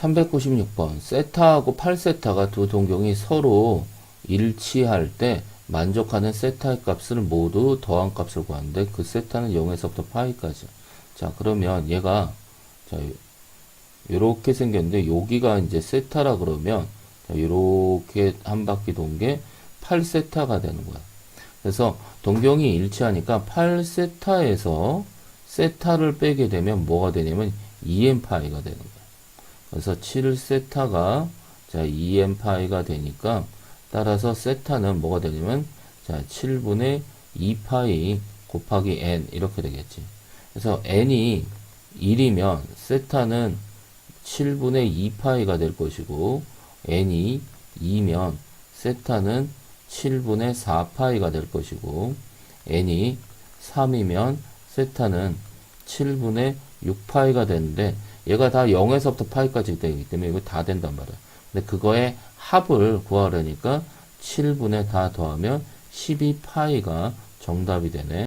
396번. 세타하고 8세타가 두 동경이 서로 일치할 때 만족하는 세타의 값을 모두 더한 값을 구하는데 그 세타는 0에서부터 파이까지. 자 그러면 얘가 자 요렇게 생겼는데 여기가 이제 세타라 그러면 자, 요렇게 한 바퀴 돈 게 8세타가 되는 거야. 그래서 동경이 일치하니까 8세타에서 세타를 빼게 되면 뭐가 되냐면 2n 파이가 되는 거야 그래서 7 세타가 자 2n 파이가 되니까 따라서 세타는 뭐가 되냐면 자 7분의 2 파이 곱하기 n 이렇게 되겠지. 그래서 n이 1이면 세타는 7분의 2 파이가 될 것이고 n이 2면 세타는 7분의 4 파이가 될 것이고 n이 3이면 세타는 7분의 6파이가 되는데 얘가 다 0에서부터 파이까지 되기 때문에 이거 다 된단 말이야. 근데 그거의 합을 구하려니까 7분의 다 더하면 12파이가 정답이 되네.